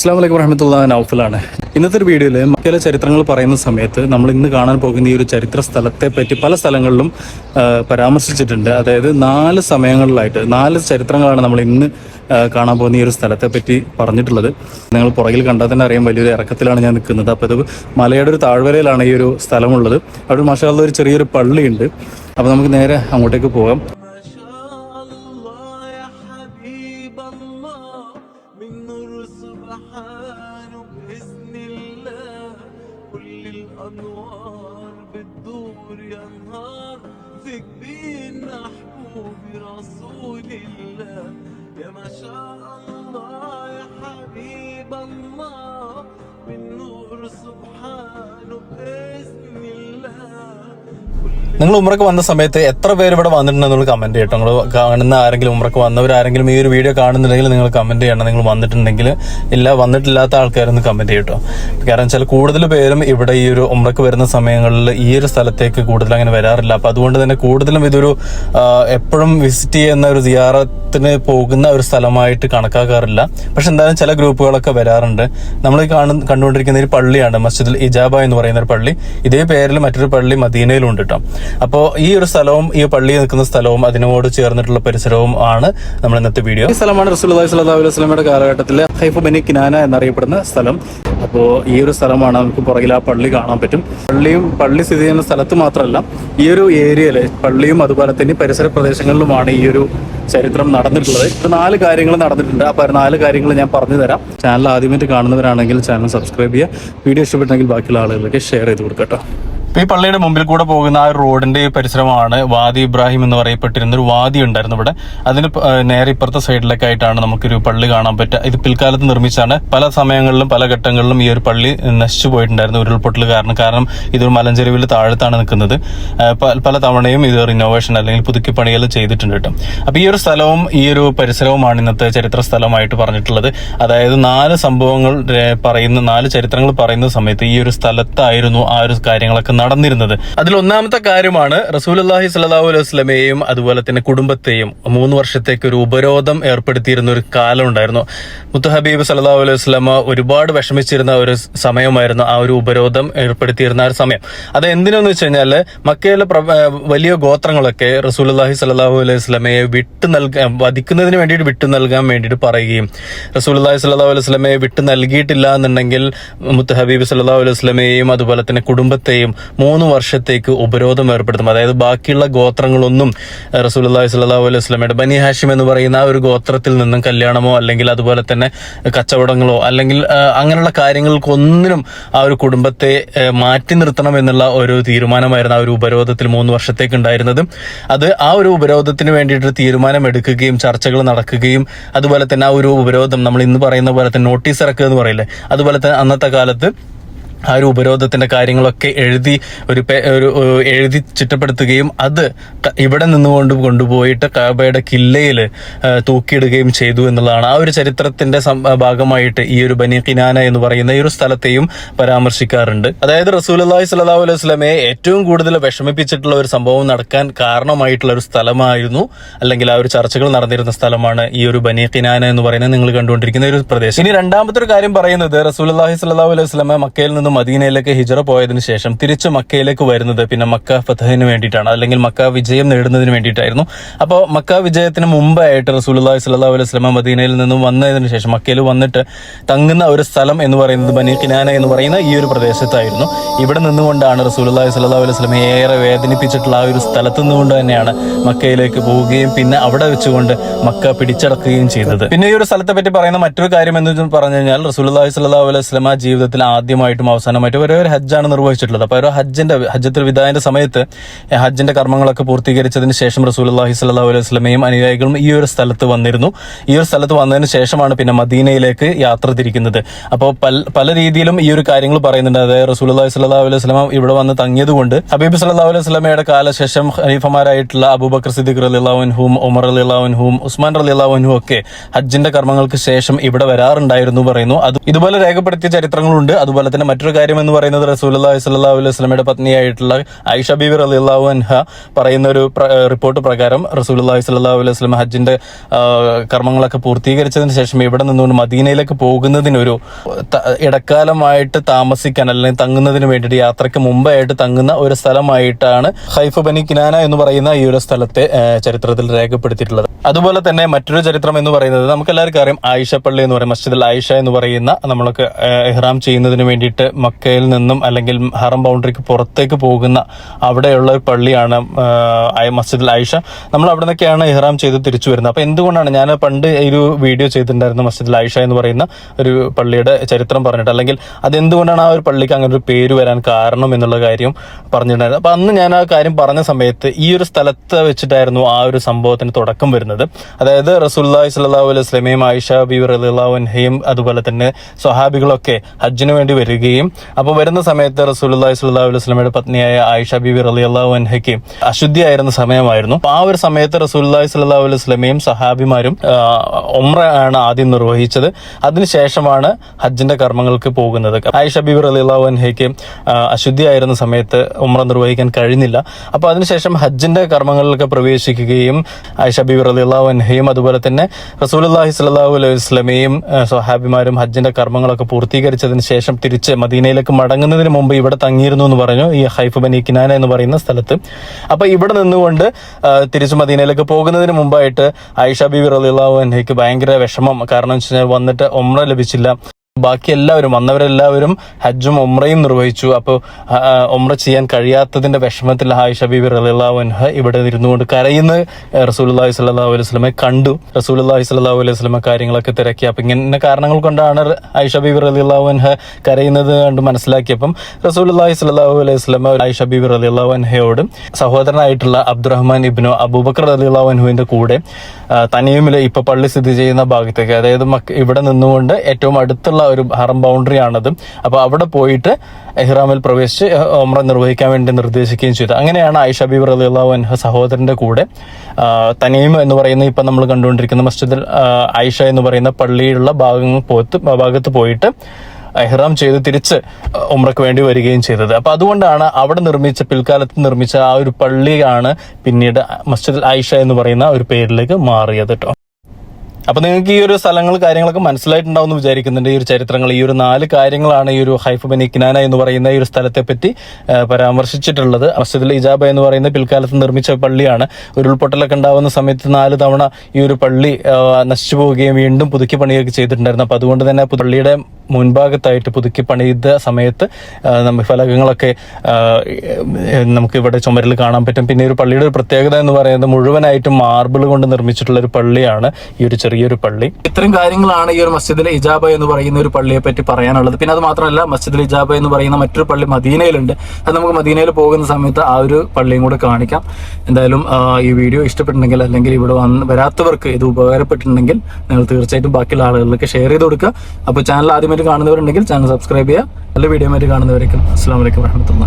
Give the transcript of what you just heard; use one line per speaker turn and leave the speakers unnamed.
അസ്സാം വലൈക്കും വറഹമത്തുള്ള നൗഫലാണ് ഇന്നത്തെ ഒരു വീഡിയോയിൽ ചില ചരിത്രങ്ങൾ പറയുന്ന സമയത്ത് നമ്മൾ ഇന്ന് കാണാൻ പോകുന്ന ഈ ഒരു ചരിത്ര സ്ഥലത്തെ പറ്റി പല സ്ഥലങ്ങളിലും പരാമർശിച്ചിട്ടുണ്ട്. അതായത് നാല് സമയങ്ങളിലായിട്ട് നാല് ചരിത്രങ്ങളാണ് നമ്മൾ ഇന്ന് കാണാൻ പോകുന്ന ഈ ഒരു സ്ഥലത്തെ പറ്റി പറഞ്ഞിട്ടുള്ളത്. നിങ്ങൾ പുറകിൽ കണ്ടാൽ തന്നെ അറിയാം വലിയൊരു ഇറക്കത്തിലാണ് ഞാൻ നിൽക്കുന്നത്. അപ്പോൾ ഇത് മലയുടെ ഒരു താഴ്വരയിലാണ് ഈ ഒരു സ്ഥലമുള്ളത്. അവിടെ മാഷാള്ള ഒരു ചെറിയൊരു പള്ളിയുണ്ട്. അപ്പോൾ നമുക്ക് നേരെ അങ്ങോട്ടേക്ക് പോകാം.
بتدور يا نهار فيك بين محبوب رسول الله. يا ما شاء الله يا حبيب الله.
നിങ്ങൾ ഉമ്രക്ക് വന്ന സമയത്ത് എത്ര പേര് ഇവിടെ വന്നിട്ടുണ്ടെന്നുള്ള കമന്റ് ചെയ്യട്ടോ നിങ്ങൾ കാണുന്ന ആരെങ്കിലും ഉമ്രക്ക് വന്നവരാരെങ്കിലും ഈ ഒരു വീഡിയോ കാണുന്നുണ്ടെങ്കിൽ നിങ്ങൾ കമന്റ് ചെയ്യണം. നിങ്ങൾ വന്നിട്ടുണ്ടെങ്കിൽ ഇല്ല വന്നിട്ടില്ലാത്ത ആൾക്കാരൊന്ന് കമന്റ് ചെയ്യട്ടോ കാരണം വെച്ചാൽ കൂടുതൽ പേരും ഇവിടെ ഈ ഒരു ഉമ്രക്ക് വരുന്ന സമയങ്ങളിൽ ഈ ഒരു സ്ഥലത്തേക്ക് കൂടുതൽ അങ്ങനെ വരാറില്ല. അപ്പൊ അതുകൊണ്ട് തന്നെ കൂടുതലും ഇതൊരു എപ്പോഴും വിസിറ്റ് ചെയ്യുന്ന ഒരു സിയാറത്തിന് പോകുന്ന ഒരു സ്ഥലമായിട്ട് കണക്കാക്കാറില്ല. പക്ഷെ എന്തായാലും ചില ഗ്രൂപ്പുകളൊക്കെ വരാറുണ്ട്. നമ്മൾ കാണുന്ന കണ്ടുകൊണ്ടിരിക്കുന്ന ഒരു പള്ളിയാണ് മസ്ജിദുൽ ഇജാബ എന്ന് പറയുന്ന ഒരു പള്ളി. ഇതേ പേരിൽ മറ്റൊരു പള്ളി മദീനയിലും ഉണ്ട് കേട്ടോ അപ്പോൾ ഈ ഒരു സ്ഥലവും ഈ പള്ളി നിൽക്കുന്ന സ്ഥലവും അതിനോട് ചേർന്നിട്ടുള്ള പരിസരവും ആണ് നമ്മൾ ഇന്നത്തെ വീഡിയോ ഈ സ്ഥലമാണ് റസൂലി സ്വലാഹു അലൈഹി കാലഘട്ടത്തിലെ ഹൈഫ് ബനി കിനാന എന്നറിയപ്പെടുന്ന സ്ഥലം. അപ്പോ ഈ ഒരു സ്ഥലമാണ് നമുക്ക് പുറകിൽ ആ പള്ളി കാണാൻ പറ്റും. പള്ളിയും പള്ളി സ്ഥിതി ചെയ്യുന്ന സ്ഥലത്ത് മാത്രമല്ല ഈ ഒരു ഏരിയയിൽ പള്ളിയും അതുപോലെ തന്നെ പരിസര പ്രദേശങ്ങളിലുമാണ് ഈ ഒരു ചരിത്രം നടന്നിട്ടുള്ളത്. നാല് കാര്യങ്ങൾ നടന്നിട്ടുണ്ട്. ആ നാല് കാര്യങ്ങൾ ഞാൻ പറഞ്ഞു തരാം. ചാനൽ ആദ്യമായിട്ട് കാണുന്നവരാണെങ്കിൽ ചാനൽ സബ്സ്ക്രൈബ് ചെയ്യുക. വീഡിയോ ഇഷ്ടപ്പെട്ടെങ്കിൽ ബാക്കിയുള്ള ആളുകളിലേക്ക് ഷെയർ ചെയ്ത് കൊടുക്കട്ടോ ഈ പള്ളിയുടെ മുമ്പിൽ കൂടെ പോകുന്ന ആ റോഡിന്റെ പരിസരമാണ് വാദി ഇബ്രാഹിം എന്ന് പറയപ്പെട്ടിരുന്ന ഒരു വാദി ഉണ്ടായിരുന്നു ഇവിടെ. അതിന് നേരെ ഇപ്പുറത്തെ സൈഡിലൊക്കെ ആയിട്ടാണ് നമുക്കൊരു പള്ളി കാണാൻ പറ്റുക ഇത് പിൽക്കാലത്ത് നിർമ്മിച്ചാണ് പല സമയങ്ങളിലും പല ഘട്ടങ്ങളിലും ഈ ഒരു പള്ളി നശിച്ചു പോയിട്ടുണ്ടായിരുന്നു ഉരുൾപൊട്ടൽ കാരണം. കാരണം ഇതൊരു മലഞ്ചെരുവിൽ താഴത്താണ് നിൽക്കുന്നത്. പല തവണയും ഇത് റിനോവേഷൻ അല്ലെങ്കിൽ പുതുക്കി പണികൾ ചെയ്തിട്ടുണ്ട് കേട്ടോ. അപ്പൊ ഈ ഒരു സ്ഥലവും ഈ ഒരു പരിസരവുമാണ് ഇന്നത്തെ ചരിത്ര സ്ഥലമായിട്ട് പറഞ്ഞിട്ടുള്ളത്. അതായത് നാല് സംഭവങ്ങൾ പറയുന്ന നാല് ചരിത്രങ്ങൾ പറയുന്ന സമയത്ത് ഈ ഒരു സ്ഥലത്തായിരുന്നു ആ ഒരു കാര്യങ്ങളൊക്കെ നടന്നിരുന്നത്. അതിൽ ഒന്നാമത്തെ കാര്യമാണ് റസൂൽ അള്ളാഹി സ്വല്ലല്ലാഹു അലൈഹി വസ്ലമയെയും അതുപോലെ തന്നെ കുടുംബത്തെയും മൂന്ന് വർഷത്തേക്ക് ഒരു ഉപരോധം ഏർപ്പെടുത്തിയിരുന്ന ഒരു കാലം ഉണ്ടായിരുന്നു. മുത്തഹബീബ് സല്ലാ അലൈഹി വസ്ലമ ഒരുപാട് വിഷമിച്ചിരുന്ന ഒരു സമയമായിരുന്നു ആ ഒരു ഉപരോധം ഏർപ്പെടുത്തിയിരുന്ന ആ ഒരു സമയം. അത് എന്തിനാന്ന് വെച്ച് കഴിഞ്ഞാൽ മക്കയിലെ വലിയ ഗോത്രങ്ങളൊക്കെ റസൂൽ അള്ളാഹി സല്ലാഹു അലൈഹി വസ്ലമയെ വിട്ടു നൽകാൻ വധിക്കുന്നതിന് വേണ്ടിയിട്ട് വിട്ടു നൽകാൻ വേണ്ടിയിട്ട് പറയുകയും റസൂൽ അള്ളാഹി സ്വല്ലല്ലാഹു അലൈഹി വസ്ലമയെ വിട്ടു നൽകിയിട്ടില്ല എന്നുണ്ടെങ്കിൽ മുത്തഹബീബ് സല്ലാ അലൈഹി വസ്ലമയെയും അതുപോലെ തന്നെ കുടുംബത്തെയും മൂന്ന് വർഷത്തേക്ക് ഉപരോധം ഏർപ്പെടുത്തും. അതായത് ബാക്കിയുള്ള ഗോത്രങ്ങളൊന്നും റസൂൽ സ്വല്ലാ അലൈഹി വസ്ലമയുടെ ബനി ഹാഷിം എന്ന് പറയുന്ന ആ ഒരു ഗോത്രത്തിൽ നിന്നും കല്യാണമോ അല്ലെങ്കിൽ അതുപോലെ തന്നെ കച്ചവടങ്ങളോ അല്ലെങ്കിൽ അങ്ങനെയുള്ള കാര്യങ്ങൾക്കൊന്നിനും ആ ഒരു കുടുംബത്തെ മാറ്റി നിർത്തണം എന്നുള്ള ഒരു തീരുമാനമായിരുന്നു ആ ഒരു ഉപരോധത്തിൽ മൂന്ന് വർഷത്തേക്ക് ഉണ്ടായിരുന്നത്. അത് ആ ഒരു ഉപരോധത്തിന് വേണ്ടിയിട്ട് തീരുമാനം എടുക്കുകയും ചർച്ചകൾ നടക്കുകയും അതുപോലെ തന്നെ ആ ഒരു ഉപരോധം നമ്മൾ ഇന്ന് പറയുന്ന പോലെ തന്നെ നോട്ടീസ് ഇറക്കുക എന്ന് പറയില്ലേ? അതുപോലെ തന്നെ അന്നത്തെ കാലത്ത് ആ ഒരു ഉപരോധത്തിന്റെ കാര്യങ്ങളൊക്കെ എഴുതി ഒരു ഒരു എഴുതി ചിട്ടപ്പെടുത്തുകയും അത് ഇവിടെ നിന്നുകൊണ്ട് കൊണ്ടുപോയിട്ട് കാബയുടെ കില്ലയിൽ തൂക്കിയിടുകയും ചെയ്തു എന്നുള്ളതാണ്. ആ ഒരു ചരിത്രത്തിന്റെ ഭാഗമായിട്ട് ഈ ഒരു ബനി കിനാന എന്ന് പറയുന്ന ഈ ഒരു സ്ഥലത്തെയും പരാമർശിക്കാറുണ്ട്. അതായത് റസൂൽ അള്ളാഹി അലൈഹി വസല്ലമയെ ഏറ്റവും കൂടുതൽ വിഷമിപ്പിച്ചിട്ടുള്ള ഒരു സംഭവം നടക്കാൻ കാരണമായിട്ടുള്ള ഒരു സ്ഥലമായിരുന്നു അല്ലെങ്കിൽ ആ ഒരു ചർച്ചകൾ നടന്നിരുന്ന സ്ഥലമാണ് ഈ ഒരു ബനി കിനാന എന്ന് പറയുന്നത് നിങ്ങൾ കണ്ടുകൊണ്ടിരിക്കുന്ന ഒരു പ്രദേശം. ഇനി രണ്ടാമത്തെ ഒരു കാര്യം പറയുന്നത് റസൂൽ അള്ളാഹി സ്വല്ലല്ലാഹു അലൈഹി വസല്ലമ മക്കയിൽ നിന്ന് മദീനയിലേക്ക് ഹിജറ പോയതിനു ശേഷം തിരിച്ച് മക്കയിലേക്ക് വരുന്നത് പിന്നെ മക്ക ഫതഹിന് വേണ്ടിയിട്ടാണ്. അല്ലെങ്കിൽ മക്ക വിജയം നേടുന്നതിന് വേണ്ടിയിട്ടായിരുന്നു. അപ്പോൾ മക്ക വിജയത്തിന് മുമ്പായിട്ട് റസൂൽ സ്വല്ലാ അലൈഹി വസല്ലമ മദീനയിൽ നിന്നും വന്നതിന് ശേഷം മക്കയിൽ വന്നിട്ട് തങ്ങുന്ന ഒരു സ്ഥലം എന്ന് പറയുന്നത് ബനി കിനാന എന്ന് പറയുന്ന ഈ ഒരു പ്രദേശത്തായിരുന്നു. ഇവിടെ നിന്നുകൊണ്ടാണ് റസൂൽ സ്വല്ലാ അലൈഹി വസല്ലമയെ ഏറെ വേദനിപ്പിച്ചിട്ടുള്ള ആ ഒരു സ്ഥലത്ത് നിന്നുകൊണ്ട് തന്നെയാണ് മക്കയിലേക്ക് പോവുകയും പിന്നെ അവിടെ വെച്ചുകൊണ്ട് മക്ക പിടിച്ചടക്കുകയും ചെയ്തത്. പിന്നെ ഈ ഒരു സ്ഥലത്തെ പറ്റി പറയുന്ന മറ്റൊരു കാര്യം എന്ന് പറഞ്ഞു കഴിഞ്ഞാൽ റസൂലുള്ളാഹി സ്വല്ലല്ലാഹു അലൈഹി വസല്ലമ ജീവിതത്തിൽ ആദ്യമായിട്ടും അവസാനമായിട്ടും ഒരേ ഒരു ഹജ്ജാണ് നിർവഹിച്ചിട്ടുള്ളത്. അപ്പോൾ ഒരു ഹജ്ജിന്റെ ഹജ്ജത്തിൽ വിദായന്റെ സമയത്ത് ഹജ്ജിന്റെ കർമ്മങ്ങളൊക്കെ പൂർത്തീകരിച്ചതിന് ശേഷം റസൂൽ റസൂലുള്ളാഹി സ്വല്ലല്ലാഹു അലൈഹി വസല്ലമയും അനുയായികളും ഈ ഒരു സ്ഥലത്ത് വന്നിരുന്നു. ഈ ഒരു സ്ഥലത്ത് വന്നതിന് ശേഷമാണ് പിന്നെ മദീനയിലേക്ക് യാത്ര തിരിക്കുന്നത്. അപ്പോൾ പല രീതിയിലും ഈ ഒരു കാര്യങ്ങൾ പറയുന്നുണ്ട്. അതായത് റസൂൽ റസൂലുള്ളാഹി സ്വല്ലല്ലാഹു അലൈഹി വസല്ലമ ഇവിടെ വന്ന് തങ്ങിയതുകൊണ്ട് ഹബീബ് സല്ലാ അലൈഹി വസല്ലമയുടെ കാലശേഷം ഖലീഫമാരായിട്ടുള്ള അബൂബക്കർ സിദ്ദിഖ് അൻഹും ഉമർ അൻഹും ഉസ്മാൻ അൻഹും ഒക്കെ ഹജ്ജിന്റെ കർമ്മങ്ങൾക്ക് ശേഷം ഇവിടെ വരാറുണ്ടായിരുന്നു പറയുന്നു. അത് ഇതുപോലെ രേഖപ്പെടുത്തിയ ചരിത്രങ്ങളുണ്ട്. അതുപോലെ തന്നെ മറ്റൊരു മറ്റൊരു കാര്യം എന്ന് പറയുന്നത് റസൂലി സ്വല്ലല്ലാഹു അലൈഹി വസ്ലമയുടെ പത്നിയായിട്ടുള്ള ഐഷ ബീബി റളിയല്ലാഹു അൻഹ പറയുന്ന ഒരു റിപ്പോർട്ട് പ്രകാരം റസൂലി സ്വല്ലല്ലാഹു അലൈഹി വസ്ലം ഹജ്ജിന്റെ കർമ്മങ്ങളൊക്കെ പൂർത്തീകരിച്ചതിന് ശേഷം ഇവിടെ നിന്നുകൊണ്ട് മദീനയിലേക്ക് പോകുന്നതിനൊരു ഇടക്കാലമായിട്ട് താമസിക്കാൻ അല്ലെങ്കിൽ തങ്ങുന്നതിന് വേണ്ടിയിട്ട് യാത്രയ്ക്ക് മുമ്പായിട്ട് തങ്ങുന്ന ഒരു സ്ഥലമായിട്ടാണ് ഹൈഫ് ബനി കിനാന എന്ന് പറയുന്ന ഈ ഒരു സ്ഥലത്തെ ചരിത്രത്തിൽ രേഖപ്പെടുത്തിയിട്ടുള്ളത്. അതുപോലെ തന്നെ മറ്റൊരു ചരിത്രം എന്ന് പറയുന്നത് നമുക്ക് എല്ലാവർക്കും അറിയാം ആയിഷ പള്ളി എന്ന് പറയും മസ്ജിദ് ആയിഷ എന്ന് പറയുന്ന നമ്മൾക്ക് ഇഹ്റാം ചെയ്യുന്നതിന് വേണ്ടിയിട്ട് മക്കയിൽ നിന്നും അല്ലെങ്കിൽ ഹറം ബൗണ്ടറിക്ക് പുറത്തേക്ക് പോകുന്ന അവിടെയുള്ള ഒരു പള്ളിയാണ് മസ്ജിദ് ആയ- ആയിഷ. നമ്മൾ അവിടെ നിന്നൊക്കെയാണ് ഇഹ്റാം ചെയ്ത് തിരിച്ചു വരുന്നത്. അപ്പൊ എന്തുകൊണ്ടാണ് ഞാൻ പണ്ട് ഒരു വീഡിയോ ചെയ്തിട്ടുണ്ടായിരുന്നു മസ്ജിദ് ആയിഷ എന്ന് പറയുന്ന ഒരു പള്ളിയുടെ ചരിത്രം പറഞ്ഞിട്ട് അല്ലെങ്കിൽ അതെന്തുകൊണ്ടാണ് ആ ഒരു പള്ളിക്ക് അങ്ങനെ ഒരു പേര് വരാൻ കാരണം എന്നുള്ള കാര്യം പറഞ്ഞിട്ടുണ്ടായിരുന്നു അപ്പൊ അന്ന് ഞാൻ ആ കാര്യം പറഞ്ഞ സമയത്ത് ഈ ഒരു സ്ഥലത്ത് വെച്ചിട്ടായിരുന്നു ആ ഒരു സംഭവത്തിന് തുടക്കം വരുന്നത്. അതായത് റസൂല്ലാഹി സ്വല്ലല്ലാഹു അലൈഹി വസ്ലമയും ആയിഷ ബി അൻഹയും അതുപോലെ തന്നെ സ്വഹാബികളൊക്കെ ഹജ്ജിന് വേണ്ടി വരികയും അപ്പോൾ വരുന്ന സമയത്ത് റസൂലുള്ളാഹി സ്വല്ലല്ലാഹു അലൈഹി വസല്ലമയുടെ പത്നിയായ ആയിഷ ബിബി റലി അള്ളാഹു അൻഹയ്ക്ക് അശുദ്ധിയായിരുന്ന സമയമായിരുന്നു. അപ്പോൾ ആ ഒരു സമയത്ത് റസൂലുള്ളാഹി സ്വല്ലല്ലാഹു അലൈഹി വസല്ലമയും സഹാബിമാരും ഒമ്ര ആണ് ആദ്യം നിർവഹിച്ചത്. അതിനുശേഷമാണ് ഹജ്ജിന്റെ കർമ്മങ്ങൾക്ക് പോകുന്നത്. ആയിഷ ബീവി റളിയല്ലാഹു അൻഹയ്ക്ക് ആ, അശുദ്ധിയായിരുന്ന സമയത്ത് ഉമ്ര നിർവഹിക്കാൻ കഴിഞ്ഞില്ല. അപ്പൊ അതിനുശേഷം ഹജ്ജിന്റെ കർമ്മങ്ങളിലൊക്കെ പ്രവേശിക്കുകയും ആയിഷ ബീവി റളിയല്ലാഹു അൻഹയും അതുപോലെ തന്നെ റസൂലുള്ളാഹി സ്വല്ലല്ലാഹു അലൈഹി വസ്ലമയും സ്വഹാബിമാരും ഹജ്ജിന്റെ കർമ്മങ്ങളൊക്കെ പൂർത്തീകരിച്ചതിന് ശേഷം തിരിച്ച് മദീനയിലേക്ക് മടങ്ങുന്നതിന് മുമ്പ് ഇവിടെ തങ്ങിയിരുന്നു എന്ന് പറഞ്ഞു ഈ ഹൈഫ് ബനി കിനാന എന്ന് പറയുന്ന സ്ഥലത്ത്. അപ്പൊ ഇവിടെ നിന്നുകൊണ്ട് തിരിച്ച് മദീനയിലേക്ക് പോകുന്നതിന് മുമ്പായിട്ട് ആയിഷ ബിബി റളിയല്ലാഹു അൻഹയ്ക്ക് ഭയങ്കര വിഷമം. കാരണം വെച്ച് കഴിഞ്ഞാൽ വന്നിട്ട് ഒമ്ര ലഭിച്ചില്ല. ബാക്കി എല്ലാവരും വന്നവരെല്ലാവരും ഹജ്ജും ഒമ്രയും നിർവഹിച്ചു. അപ്പോൾ ഒമ്ര ചെയ്യാൻ കഴിയാത്തതിന്റെ വിഷമത്തിൽ ഹായിഷ ബീബി അൻഹ ഇവിടെ ഇരുന്നുകൊണ്ട് കരയുന്ന. റസൂലുള്ളാഹി സ്വല്ലല്ലാഹു അലൈഹി വസല്ലമയെ കണ്ടു. റസൂലുള്ളാഹി സ്വല്ലല്ലാഹു അലൈഹി വസല്ലമ കാര്യങ്ങളൊക്കെ തിരക്കി. അപ്പൊ ഇങ്ങനെ കാരണങ്ങൾ കൊണ്ടാണ് ആയിഷ ബീബി അൻഹ കരയുന്നത് കണ്ട് മനസ്സിലാക്കിയപ്പം റസൂലുള്ളാഹി സ്വല്ലല്ലാഹു അലൈഹി വസല്ലമ ആയിഷ ബീബി അൻഹയോട് സഹോദരനായിട്ടുള്ള അബ്ദുറഹ്മാൻ ഇബ്നു അബൂബക്കർ റളിയല്ലാഹു അൻഹുവിന്റെ കൂടെ തനിയുമില്ല തനിയുമിൽ ഇപ്പൊ പള്ളി സ്ഥിതി ചെയ്യുന്ന ഭാഗത്തേക്ക് അതായത് ഇവിടെ നിന്നുകൊണ്ട് ഏറ്റവും അടുത്തുള്ള ഒരു ഹറം ബൗണ്ടറി ആണത്. അപ്പൊ അവിടെ പോയിട്ട് എഹ്റാമിൽ പ്രവേശിച്ച് ഒമ്ര നിർവഹിക്കാൻ വേണ്ടി നിർദ്ദേശിക്കുകയും ചെയ്തു. അങ്ങനെയാണ് ആയിഷ ബി റളിയല്ലാഹു അൻഹ സഹോദരന്റെ കൂടെ തനീമ തനീം എന്ന് പറയുന്ന ഇപ്പൊ നമ്മൾ കണ്ടുകൊണ്ടിരിക്കുന്ന മസ്ജിദിൽ ആയിഷ എന്ന് പറയുന്ന പള്ളിയിലുള്ള ഭാഗങ്ങൾ പോത്ത് ഭാഗത്ത് പോയിട്ട് എഹ്റാം ചെയ്ത് തിരിച്ച് ഉമ്രക്ക് വേണ്ടി വരികയും ചെയ്തത്. അപ്പൊ അതുകൊണ്ടാണ് അവിടെ നിർമ്മിച്ച പിൽക്കാലത്ത് നിർമ്മിച്ച ആ ഒരു പള്ളിയാണ് പിന്നീട് മസ്ജിദ് ആയിഷ എന്ന് പറയുന്ന ഒരു പേരിലേക്ക് മാറിയത് കേട്ടോ അപ്പൊ നിങ്ങൾക്ക് ഈ ഒരു സ്ഥലങ്ങൾ കാര്യങ്ങളൊക്കെ മനസ്സിലായിട്ടുണ്ടാവും എന്ന് വിചാരിക്കുന്നുണ്ട് ഈ ഒരു ചരിത്രങ്ങൾ. ഈ ഒരു നാല് കാര്യങ്ങളാണ് ഈ ഒരു ഹൈഫ് ബനി കിനാന എന്ന് പറയുന്ന ഈ ഒരു സ്ഥലത്തെ പറ്റി പരാമർശിച്ചിട്ടുള്ളത്. മസ്ജിദുൽ ഇജാബ എന്ന് പറയുന്ന പിൽക്കാലത്ത് നിർമ്മിച്ച പള്ളിയാണ്. ഉരുൾപൊട്ടലൊക്കെ ഉണ്ടാവുന്ന സമയത്ത് നാല് തവണ ഈ ഒരു പള്ളി നശിച്ചു പോവുകയും വീണ്ടും പുതുക്കി പണിയൊക്കെ ചെയ്തിട്ടുണ്ടായിരുന്നു. അപ്പൊ അതുകൊണ്ട് തന്നെ പള്ളിയുടെ മുൻഭാഗത്തായിട്ട് പുതുക്കി പണിത സമയത്ത് നമുക്ക് ഫലകങ്ങളൊക്കെ നമുക്ക് ഇവിടെ ചുമരിൽ കാണാൻ പറ്റും. പിന്നെ ഒരു പള്ളിയുടെ ഒരു പ്രത്യേകത എന്ന് പറയുന്നത് മുഴുവനായിട്ടും മാർബിൾ കൊണ്ട് നിർമ്മിച്ചിട്ടുള്ള ഒരു പള്ളിയാണ് ഈ ഒരു ചെറിയൊരു പള്ളി. ഇത്തരം കാര്യങ്ങളാണ് ഈ ഒരു മസ്ജിദിലെ ഇജാബ എന്ന് പറയുന്ന ഒരു പള്ളിയെ പറ്റി പറയാനുള്ളത്. പിന്നെ അത് മാത്രമല്ല മസ്ജിദിൽ ഇജാബ എന്ന് പറയുന്ന മറ്റൊരു പള്ളി മദീനയിലുണ്ട്. അത് നമുക്ക് മദീനയിൽ പോകുന്ന സമയത്ത് ആ ഒരു പള്ളിയും കൂടെ കാണിക്കാം. എന്തായാലും ഈ വീഡിയോ ഇഷ്ടപ്പെട്ടിട്ടുണ്ടെങ്കിൽ അല്ലെങ്കിൽ ഇവിടെ വന്ന് വരാത്തവർക്ക് ഇത് ഉപകാരപ്പെട്ടിട്ടുണ്ടെങ്കിൽ നിങ്ങൾ തീർച്ചയായിട്ടും ബാക്കിയുള്ള ആളുകളിലേക്ക് ഷെയർ ചെയ്ത് കൊടുക്കുക. അപ്പോൾ ചാനൽ ആദ്യമായിട്ട് കാണുന്നവരുണ്ടെങ്കിൽ ചാനൽ സബ്സ്ക്രൈബ് ചെയ്യുക. നല്ല വീഡിയോ ആയിട്ട് കാണുന്നവരേക്കും. അസ്സാം വലൈക്കും വാഹമത്തുള്ള